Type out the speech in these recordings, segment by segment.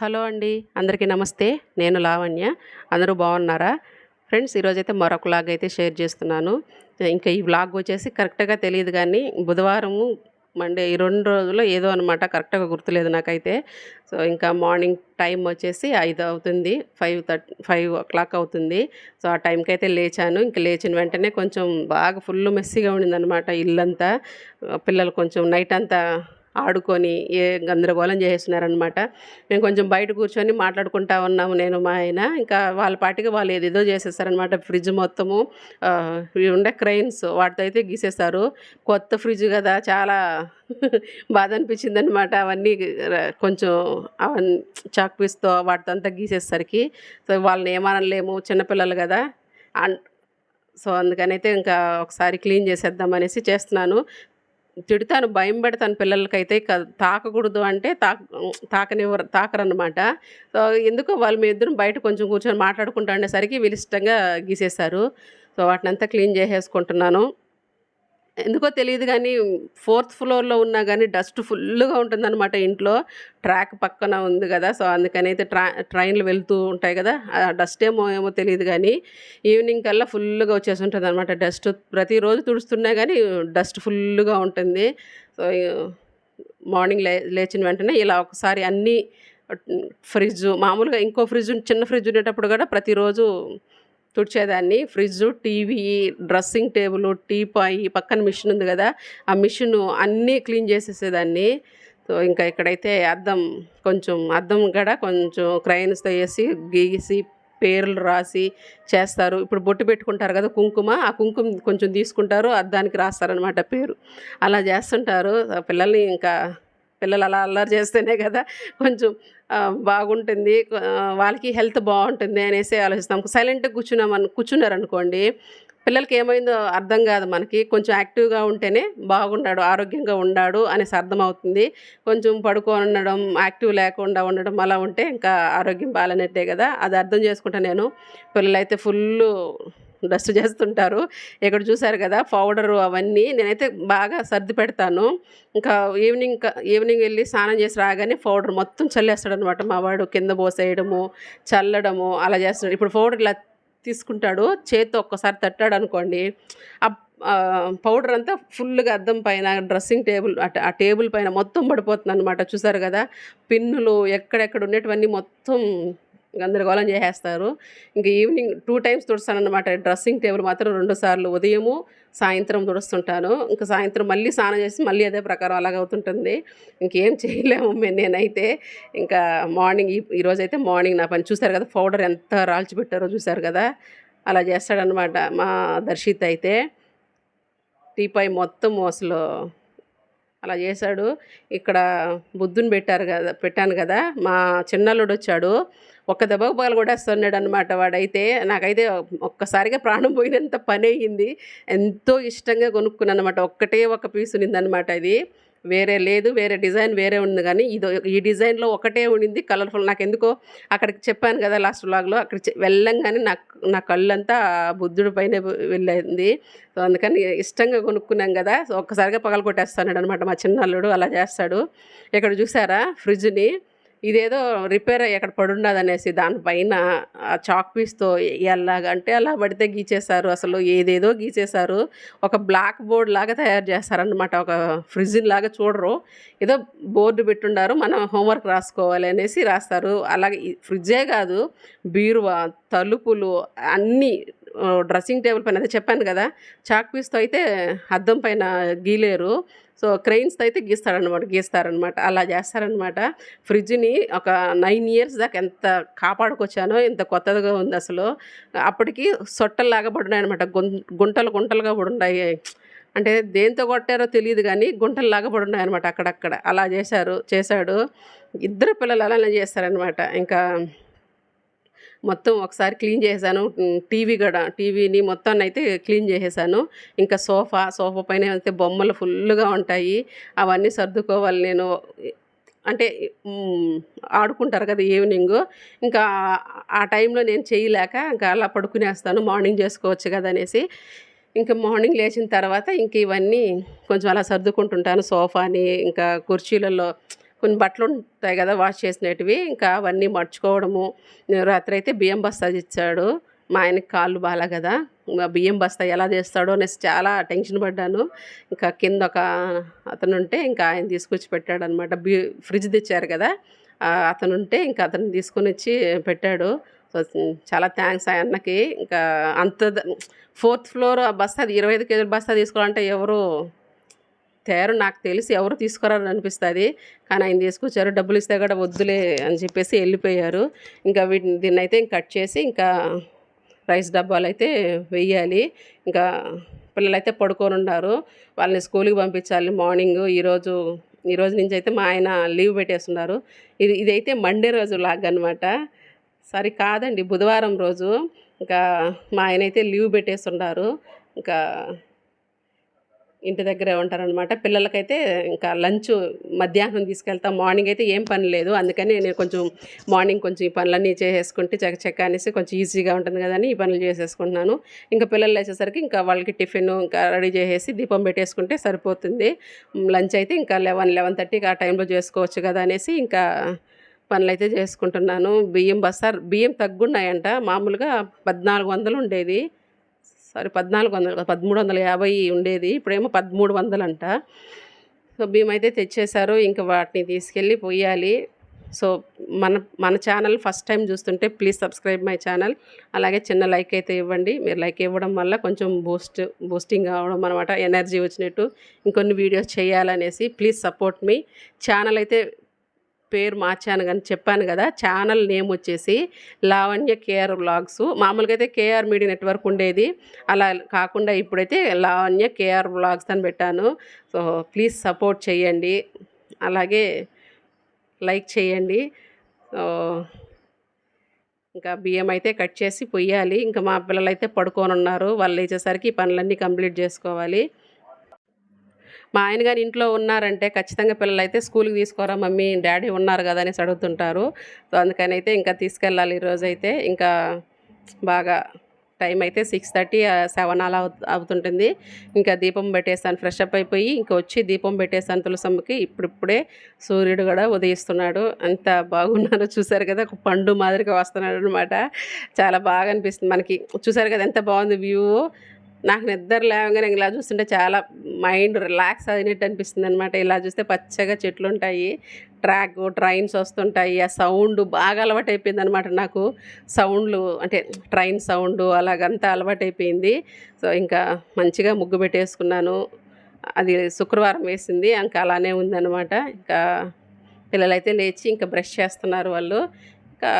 Hello అండి అందరికీ నమస్తే. నేను లావణ్య. అందరూ బాగున్నారా? ఫ్రెండ్స్ ఈరోజైతే మరొక వ్లాగ్ అయితే షేర్ చేస్తున్నాను. ఇంకా ఈ వ్లాగ్ వచ్చేసి కరెక్ట్గా తెలియదు కానీ బుధవారము మండే ఈ రెండు రోజుల్లో ఏదో అనమాట కరెక్ట్గా గుర్తులేదు నాకైతే. సో ఇంకా మార్నింగ్ టైం వచ్చేసి ఐదు అవుతుంది five thirty five o'clock అవుతుంది. సో ఆ టైంకి అయితే లేచాను. ఇంకా లేచిన వెంటనే కొంచెం బాగా ఫుల్ మెస్సీగా ఉండిందనమాట ఇల్లంతా. పిల్లలు కొంచెం నైట్ అంతా ఆడుకొని ఏ గందరగోళం చేసేసినారనమాట మేము కొంచెం బయట కూర్చొని మాట్లాడుకుంటా ఉన్నాము నేను మా ఆయన. ఇంకా వాళ్ళ పాటికి వాళ్ళు ఏదేదో చేసేసారనమాట ఫ్రిడ్జ్ మొత్తము ఇవి ఉండే క్రైన్స్ వాటితో అయితే గీసేస్తారు. కొత్త ఫ్రిడ్జ్ కదా చాలా బాధ అనిపించింది అనమాట అవన్నీ కొంచెం అవన్నీ చాక్ పీస్తో వాటితో అంతా గీసేసరికి సో వాళ్ళని ఏమనలేము చిన్నపిల్లలు కదా. అన్ సో అందుకనైతే ఇంకా ఒకసారి క్లీన్ చేసేద్దాం అనేసి చేస్తున్నాను. తిడతాను భయం పెడతాను పిల్లలకైతే తాకకూడదు అంటే తాక తాకనివ్వరు తాకరనమాట సో ఎందుకో వాళ్ళు మీ ఇద్దరు బయట కొంచెం కూర్చొని మాట్లాడుకుంటా ఉండేసరికి వీళ్ళు ఇష్టంగా గీసేశారు. సో వాటిని అంతా క్లీన్ చేసేసుకుంటున్నాను. ఎందుకో తెలియదు కానీ ఫోర్త్ ఫ్లోర్లో ఉన్నా కానీ డస్ట్ ఫుల్గా ఉంటుందన్నమాట ఇంట్లో. ట్రాక్ పక్కన ఉంది కదా సో అందుకని అయితే ట్రా ట్రైన్లు వెళ్తూ ఉంటాయి కదా ఆ డస్ట్ ఏమో ఏమో తెలియదు కానీ ఈవినింగ్ కల్లా ఫుల్గా వచ్చేసి ఉంటుంది అనమాట డస్ట్. ప్రతిరోజు తుడుస్తున్నా కానీ డస్ట్ ఫుల్గా ఉంటుంది. సో మార్నింగ్ లే లేచిన వెంటనే ఇలా ఒకసారి అన్నీ ఫ్రిడ్జ్ మామూలుగా ఇంకో ఫ్రిడ్జ్ చిన్న ఫ్రిడ్జ్ ఉండేటప్పుడు కూడా ప్రతిరోజు తుడిచేదాన్ని fridge TV dressing table teapoy పక్కన మిషన్ ఉంది కదా ఆ మిషన్ అన్నీ క్లీన్ చేసేసేదాన్ని. సో ఇంకా ఇక్కడైతే అద్దం కొంచెం అద్దం కూడా కొంచెం క్రయన్స్తో వేసి గీసి పేర్లు రాసి చేస్తారు. ఇప్పుడు బొట్టు పెట్టుకుంటారు కదా కుంకుమ ఆ కుంకుమ కొంచెం తీసుకుంటారు అద్దానికి రాస్తారనమాట పేరు. అలా చేస్తుంటారు. పిల్లల్ని ఇంకా పిల్లలు అలా అల్లరి చేస్తేనే కదా కొంచెం బాగుంటుంది. వాళ్ళకి హెల్త్ బాగుంటుంది అనేసి ఆలోచిస్తాం. సైలెంట్గా కూర్చున్నామని కూర్చున్నారనుకోండి పిల్లలకి ఏమైందో అర్థం కాదు మనకి. కొంచెం యాక్టివ్గా ఉంటేనే బాగుండాడు ఆరోగ్యంగా ఉండాడు అనేసి అర్థమవుతుంది. కొంచెం పడుకొని ఉండడం యాక్టివ్ లేకుండా ఉండడం అలా ఉంటే ఇంకా ఆరోగ్యం బాగాలేనట్టే కదా. అది అర్థం చేసుకుంటా నేను. పిల్లలైతే ఫుల్ డస్ట్ చేస్తుంటారు. ఇక్కడ చూసారు కదా పౌడరు అవన్నీ నేనైతే బాగా సర్ది పెడతాను. ఇంకా ఈవినింగ్ ఈవినింగ్ వెళ్ళి స్నానం చేసి రాగానే పౌడర్ మొత్తం చల్లేస్తాడు అనమాట మా వాడు కింద పోసేయడము చల్లడము అలా చేస్తాడు. ఇప్పుడు పౌడర్ ఇలా తీసుకుంటాడు చేతితో ఒక్కసారి తట్టాడు అనుకోండి ఆ పౌడర్ అంతా ఫుల్గా అద్దం పైన డ్రెస్సింగ్ టేబుల్ అట- ఆ టేబుల్ పైన మొత్తం పడిపోతుంది అనమాట చూసారు కదా పిన్నులు ఎక్కడెక్కడ ఉండేటివన్నీ మొత్తం గందరగోళం చేసేస్తారు. ఇంకా ఈవినింగ్ టూ టైమ్స్ తుడుస్తాను అనమాట డ్రెస్సింగ్ టేబుల్ మాత్రం రెండు సార్లు ఉదయము సాయంత్రం తుడుస్తుంటాను. ఇంకా సాయంత్రం మళ్ళీ స్నానం చేసి మళ్ళీ అదే ప్రకారం అలాగ అవుతుంటుంది. ఇంకేం చేయలేము నేనైతే. ఇంకా మార్నింగ్ ఈ ఈరోజు అయితే మార్నింగ్ నా పని చూశారు కదా పౌడర్ ఎంత రాల్చి పెట్టారో చూశారు కదా అలా చేస్తాడనమాట మా దర్శిత్ అయితే. టీపాయ్ మొత్తం అసలు అలా చేశాడు. ఇక్కడ బుద్ధుని పెట్టారు కదా పెట్టాను కదా మా చిన్నల్లుడు వచ్చాడు. ఒక్క దెబ్బకు పగలు కూడా వస్తున్నాడు అనమాట వాడైతే. నాకైతే ఒక్కసారిగా ప్రాణం పోయినంత పని అయ్యింది. ఎంతో ఇష్టంగా కొనుక్కున్నాను అనమాట ఒక్కటే ఒక పీస్ ఉన్నిందనమాట అది. వేరే లేదు వేరే డిజైన్ వేరే ఉంది కానీ ఇది ఈ డిజైన్లో ఒకటే ఉండింది కలర్ఫుల్. నాకు ఎందుకో అక్కడికి చెప్పాను కదా లాస్ట్ వ్లాగ్లో అక్కడ వెళ్ళంగానే నాకు నా కళ్ళంతా బుద్ధుడి పైన వెళ్ళింది. సో అందుకని ఇష్టంగా కొనుక్కున్నాం కదా. సో ఒక్కసారిగా పగల కొట్టేస్తాడు అనమాట మా చిన్నల్లుడు అలా చేస్తాడు. ఇక్కడ చూసారా ఫ్రిడ్జ్ని? ఇదేదో రిపేర్ అయ్యి అక్కడ పడున్నది అనేసి దానిపైన ఆ చాక్ పీస్తో ఎలాగంటే అలా పడితే గీచేశారు. అసలు ఏదేదో గీచేశారు. ఒక బ్లాక్ బోర్డ్ లాగా తయారు చేస్తారనమాట ఒక ఫ్రిడ్జ్ లాగా చూడరు. ఏదో బోర్డు పెట్టుండారు. మనం హోంవర్క్ రాసుకోవాలి అనేసి రాస్తారు. అలాగే ఫ్రిడ్జే కాదు బీరువా తలుపులు అన్నీ డ్రెస్సింగ్ టేబుల్ పైన అదే చెప్పాను కదా చాక్ పీస్తో అయితే అద్దం పైన గీలేరు. సో క్రెయిన్స్తో అయితే గీస్తారనమాట గీస్తారనమాట అలా చేస్తారనమాట ఫ్రిడ్జ్ని ఒక నైన్ ఇయర్స్ దాకా ఎంత కాపాడుకొచ్చానో ఎంత కొత్తగా ఉంది అసలు. అప్పటికి సొట్టల్లాగా పడున్నాయి అనమాట గుంటలు గుంటలుగా పడున్నాయి అంటే దేంతో కొట్టారో తెలియదు కానీ గుంటల్లాగా పడున్నాయి అనమాట అక్కడక్కడ. అలా చేశారు చేశాడు. ఇద్దరు పిల్లలు అలానే చేస్తారనమాట ఇంకా మొత్తం ఒకసారి క్లీన్ చేశాను టీవీ కూడా టీవీని మొత్తాన్ని అయితే క్లీన్ చేసేసాను. ఇంకా సోఫా సోఫా పైన అయితే బొమ్మలు ఫుల్గా ఉంటాయి అవన్నీ సర్దుకోవాలి నేను. అంటే ఆడుకుంటారు కదా ఈవినింగ్. ఇంకా ఆ టైంలో నేను చేయలేక ఇంకా అలా పడుకునేస్తాను. మార్నింగ్ చేసుకోవచ్చు కదా అనేసి. ఇంకా మార్నింగ్ లేచిన తర్వాత ఇంక ఇవన్నీ కొంచెం అలా సర్దుకుంటుంటాను. సోఫాని ఇంకా కుర్చీలలో కొన్ని బట్టలు ఉంటాయి కదా వాష్ చేసినటివి. ఇంకా అవన్నీ మర్చుకోవడము. రాత్రి అయితే బియ్యం బస్తా ఇచ్చాడు మా ఆయనకి కాళ్ళు బాగా కదా. బియ్యం బస్తా ఎలా చేస్తాడో అనేసి చాలా టెన్షన్ పడ్డాను. ఇంకా కింద ఒక అతను ఉంటే ఇంకా ఆయన తీసుకొచ్చి పెట్టాడు అనమాట బి ఫ్రిడ్జ్ తెచ్చారు కదా అతను ఉంటే ఇంకా అతను తీసుకొని వచ్చి పెట్టాడు. సో చాలా థ్యాంక్స్ ఆ అన్నకి. ఇంకా అంత ఫోర్త్ ఫ్లోర్ బస్తా ఇరవై ఐదు కేజీల బస్తా తీసుకోవాలంటే ఎవరు తేరు నాకు తెలిసి ఎవరు తీసుకురారు అనిపిస్తుంది. కానీ ఆయన తీసుకొచ్చారు డబ్బులు ఇస్తే కూడా వద్దులే అని చెప్పేసి వెళ్ళిపోయారు. ఇంకా వీటిని దీన్ని అయితే కట్ చేసి ఇంకా రైస్ డబ్బాలు అయితే వెయ్యాలి. ఇంకా పిల్లలైతే పడుకొని ఉన్నారు. వాళ్ళని స్కూల్కి పంపించాలి మార్నింగ్ ఈరోజు ఈ రోజు నుంచి అయితే మా ఆయన లీవ్ పెట్టేస్తున్నారు. ఇది ఇదైతే మండే రోజు లాగ్ అనమాట సరే కాదండి బుధవారం రోజు. ఇంకా మా ఆయన అయితే లీవ్ పెట్టేస్తున్నారు. ఇంకా ఇంటి దగ్గరే ఉంటారనమాట పిల్లలకైతే ఇంకా లంచ్ మధ్యాహ్నం తీసుకెళ్తాం. మార్నింగ్ అయితే ఏం పని లేదు. అందుకని నేను కొంచెం మార్నింగ్ కొంచెం ఈ పనులన్నీ చేసేసుకుంటే చక్క చక్క అనేసి కొంచెం ఈజీగా ఉంటుంది కదా అని ఈ పనులు చేసేసుకుంటున్నాను. ఇంకా పిల్లలు వేసేసరికి ఇంకా వాళ్ళకి టిఫిన్ ఇంకా రెడీ చేసేసి దీపం పెట్టేసుకుంటే సరిపోతుంది. లంచ్ అయితే ఇంకా లెవెన్ లెవెన్ థర్టీకి ఆ టైంలో చేసుకోవచ్చు కదా అనేసి ఇంకా పనులు అయితే చేసుకుంటున్నాను. బియ్యం బస్తా బియ్యం తగ్గున్నాయంట. మామూలుగా పద్నాలుగు వందలు ఉండేది. సారీ పద్నాలుగు వందలు పదమూడు వందల యాభై ఉండేది. ఇప్పుడేమో పదమూడు వందలు అంట సో బియ్యం అయితే తెచ్చేశారు. ఇంకా వాటిని తీసుకెళ్ళి పోయాలి. సో మన మన ఛానల్ ఫస్ట్ టైం చూస్తుంటే ప్లీజ్ సబ్స్క్రైబ్ మై ఛానల్. అలాగే చిన్న లైక్ అయితే ఇవ్వండి. మీరు లైక్ ఇవ్వడం వల్ల కొంచెం బూస్ట్ బూస్టింగ్ అవడం అనమాట ఎనర్జీ వచ్చినట్టు. ఇంకొన్ని వీడియోస్ చేయాలనేసి ప్లీజ్ సపోర్ట్ మీ. ఛానల్ అయితే పేరు మార్చాను కానీ చెప్పాను కదా ఛానల్ నేమ్ వచ్చేసి లావణ్య కేఆర్ వ్లాగ్స్. మామూలుగా అయితే కేఆర్ మీడియా నెట్వర్క్ ఉండేది. అలా కాకుండా ఇప్పుడైతే లావణ్య కేఆర్ వ్లాగ్స్ అని పెట్టాను. సో ప్లీజ్ సపోర్ట్ చేయండి. అలాగే లైక్ చేయండి. ఇంకా బియ్యం అయితే కట్ చేసి పొయ్యాలి. ఇంకా మా పిల్లలు అయితే పడుకోనున్నారు. వాళ్ళు లేచేసరికి పనులన్నీ కంప్లీట్ చేసుకోవాలి. మా ఆయన గారి ఇంట్లో ఉన్నారంటే ఖచ్చితంగా పిల్లలు అయితే స్కూల్కి తీసుకోరా మమ్మీ డాడీ ఉన్నారు కదా అనేసి అడుగుతుంటారు. సో అందుకని అయితే ఇంకా తీసుకెళ్ళాలి ఈరోజు అయితే. ఇంకా బాగా టైం అయితే సిక్స్ థర్టీ సెవెన్ అలా అవుతుంటుంది. ఇంకా దీపం పెట్టేసాను ఫ్రెష్ అప్ అయిపోయి ఇంకా వచ్చి దీపం పెట్టేసాను తులసమ్మకి. ఇప్పుడిప్పుడే సూర్యుడు కూడా ఉదయిస్తున్నాడు. అంత బాగున్నారో చూసారు కదా ఒక పండు మాదిరిగా వస్తున్నాడు అనమాట చాలా బాగా అనిపిస్తుంది. మనకి చూసారు కదా ఎంత బాగుంది వ్యూ. నాకు నిద్ర లేవగానే ఇలా చూస్తుంటే చాలా మైండ్ రిలాక్స్ అయినట్టు అనిపిస్తుంది అనమాట ఇలా చూస్తే పచ్చగా చెట్లు ఉంటాయి ట్రాక్ ట్రైన్స్ వస్తుంటాయి ఆ సౌండ్ బాగా అలవాటు అయిపోయింది అనమాట నాకు. సౌండ్లు అంటే ట్రైన్ సౌండ్ అలాగంతా అలవాటు అయిపోయింది సో ఇంకా మంచిగా ముగ్గు పెట్టేసుకున్నాను. అది శుక్రవారం వేసింది ఇంకా అలానే ఉందన్నమాట. ఇంకా పిల్లలైతే లేచి ఇంకా బ్రష్ చేస్తున్నారు వాళ్ళు. ఇంకా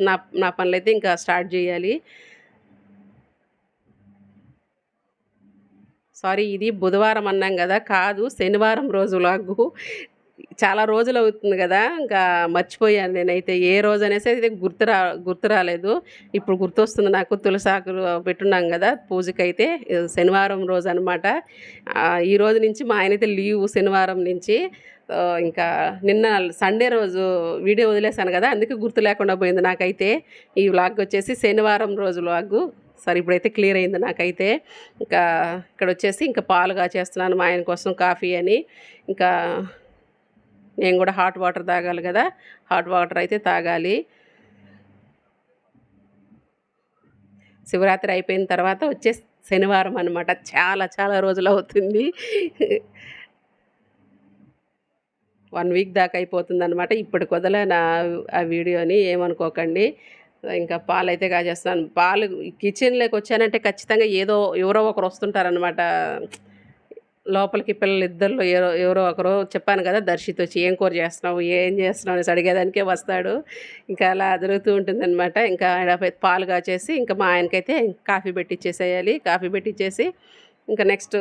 నా నా పనులు అయితే ఇంకా స్టార్ట్ చేయాలి. సారీ ఇది బుధవారం అన్నాం కదా కాదు శనివారం రోజు లాగు చాలా రోజులు అవుతుంది కదా ఇంకా మర్చిపోయాను నేనైతే. ఏ రోజు అనేసి అయితే గుర్తు రా గుర్తు రాలేదు. ఇప్పుడు గుర్తొస్తుంది నాకు తులసాకులు పెట్టున్నాం కదా పూజకైతే శనివారం రోజు అనమాట ఈ రోజు నుంచి మా ఆయన అయితే లీవ్ శనివారం నుంచి. ఇంకా నిన్న సండే రోజు వీడియో వదిలేశాను కదా అందుకే గుర్తు లేకుండా పోయింది నాకైతే. ఈ వ్లాగ్ వచ్చేసి శనివారం రోజు వ్లాగు సరే ఇప్పుడైతే క్లియర్ అయింది నాకైతే. ఇంకా ఇక్కడ వచ్చేసి ఇంకా పాలు కాచేస్తున్నాను మా ఆయన కోసం కాఫీ అని. ఇంకా నేను కూడా హాట్ వాటర్ తాగాలి కదా. హాట్ వాటర్ అయితే తాగాలి. శివరాత్రి అయిపోయిన తర్వాత వచ్చే శనివారం అనమాట చాలా చాలా రోజులు అవుతుంది. వన్ వీక్ దాకా అయిపోతుంది అనమాట ఇప్పుడు కుదల నా ఆ వీడియోని? ఏమనుకోకండి. ఇంకా పాలు అయితే కాచేస్తున్నాను పాలు కిచెన్లోకి వచ్చానంటే ఖచ్చితంగా ఏదో ఎవరో ఒకరు వస్తుంటారనమాట లోపలికి పిల్లలు ఇద్దరు ఎవరో ఎవరో ఒకరు చెప్పాను కదా దర్శిత్ వచ్చి ఏం కూర చేస్తున్నావు? ఏం చేస్తున్నావు? అనేసి అడిగేదానికే వస్తాడు. ఇంకా అలా జరుగుతూ ఉంటుందన్నమాట. ఇంకా ఆయన పాలు కాచేసి ఇంకా మా ఆయనకైతే కాఫీ పెట్టిచ్చేసేయాలి. కాఫీ పెట్టిచ్చేసి ఇంకా నెక్స్ట్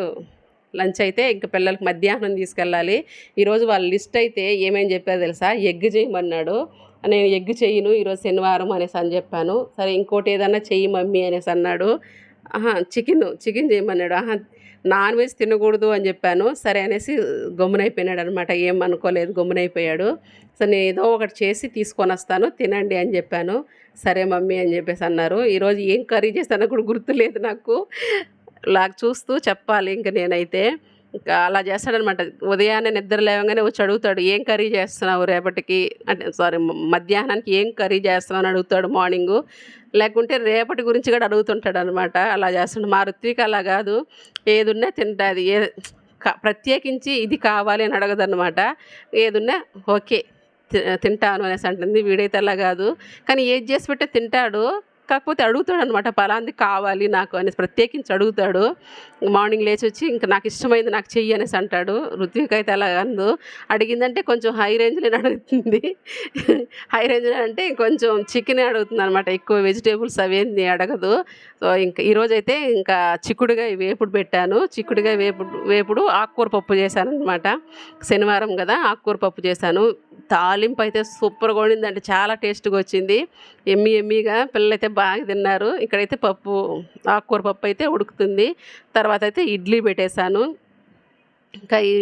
లంచ్ అయితే ఇంకా పిల్లలకి మధ్యాహ్నం తీసుకెళ్ళాలి. ఈరోజు వాళ్ళ లిస్ట్ అయితే ఏమేమి చెప్పారు తెలుసా? ఎగ్ చేయమన్నాడు. నేను ఎగ్ చెయ్యను ఈరోజు శనివారం అనేసి అని చెప్పాను. సరే ఇంకోటి ఏదన్నా చెయ్యి మమ్మీ అనేసి అన్నాడు. ఆహా చికెన్ చికెన్ చేయమన్నాడు. ఆహా నాన్ వెజ్ తినకూడదు అని చెప్పాను. సరే అనేసి గమ్మునైపోయినాడు అనమాట ఏం అనుకోలేదు గమ్మునైపోయాడు. సరే నేను ఏదో ఒకటి చేసి తీసుకొని వస్తాను తినండి అని చెప్పాను. సరే మమ్మీ అని చెప్పేసి అన్నారు. ఈరోజు ఏం కర్రీ చేస్తానో కూడా గుర్తులేదు నాకు. లాగ్ చూస్తూ చెప్పాలి ఇంక నేనైతే. అలా చేస్తాడనమాట. ఉదయాన్నే నిద్ర లేవగానే వచ్చి అడుగుతాడు ఏం కర్రీ చేస్తున్నావు రేపటికి? అంటే సారీ మధ్యాహ్నానికి ఏం కర్రీ చేస్తున్నావు అని అడుగుతాడు మార్నింగు. లేకుంటే రేపటి గురించి కూడా అడుగుతుంటాడు అనమాట అలా చేస్తుంటాడు మా ఋత్విక అలా కాదు. ఏదున్నా తింటుంది ఏ క- ప్రత్యేకించి ఇది కావాలి అని అడగదనమాట. ఏదున్నా ఓకే తి- తింటాను అనేసి అంటుంది. వీడైతే అలా కాదు. కానీ ఏది చేసి పెట్టే తింటాడు. కాకపోతే అడుగుతాడు అనమాట పలాంది కావాలి నాకు అనేసి ప్రత్యేకించి అడుగుతాడు. మార్నింగ్ లేచి వచ్చి ఇంకా నాకు ఇష్టమైంది నాకు చెయ్యి అనేసి అంటాడు. ఋత్విక్ అయితే అలా అందు అడిగిందంటే కొంచెం హై రేంజ్లో అడుగుతుంది. హై రేంజ్లో అంటే కొంచెం చికెన్ అడుగుతుంది అనమాట ఎక్కువ వెజిటేబుల్స్ అవేంది అడగదు. సో ఇంకా ఈరోజైతే ఇంకా చిక్కుడుగా వేపుడు పెట్టాను. చిక్కుడుగా వేపుడు వేపుడు ఆకుకూర పప్పు చేశాను అనమాట శనివారం కదా ఆకుకూర పప్పు చేశాను. తాలింపు అయితే సూపర్గా ఉండిందంటే చాలా టేస్ట్గా వచ్చింది ఎమ్మి ఎమ్మిగా పిల్లలైతే బాగా తిన్నారు. ఇక్కడైతే పప్పు ఆకుకూర పప్పు అయితే ఉడుకుతుంది. తర్వాత అయితే ఇడ్లీ పెట్టేశాను. ఇంకా ఈ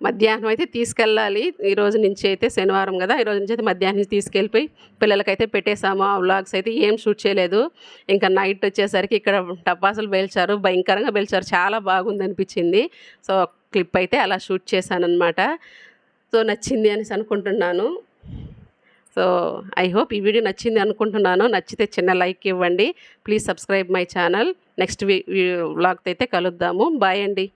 మధ్యాహ్నం అయితే తీసుకెళ్ళాలి. ఈ రోజు నుంచి అయితే శనివారం కదా ఈ రోజు నుంచి అయితే మధ్యాహ్నం నుంచి తీసుకెళ్ళిపోయి పిల్లలకైతే పెట్టేశాము. ఆ వ్లాగ్స్ అయితే ఏం షూట్ చేయలేదు. ఇంకా నైట్ వచ్చేసరికి ఇక్కడ టపాసులు పేల్చారు భయంకరంగా పేల్చారు. చాలా బాగుంది అనిపించింది సో క్లిప్ అయితే అలా షూట్ చేశాను అనమాట సో నచ్చింది అనేసి అనుకుంటున్నాను. సో ఐ హోప్ ఈ వీడియో నచ్చింది అనుకుంటున్నాను. నచ్చితే చిన్న లైక్ ఇవ్వండి. Please subscribe my channel. Next we వ్లాగ్తో అయితే కలుద్దాము. బాయ్ అండి.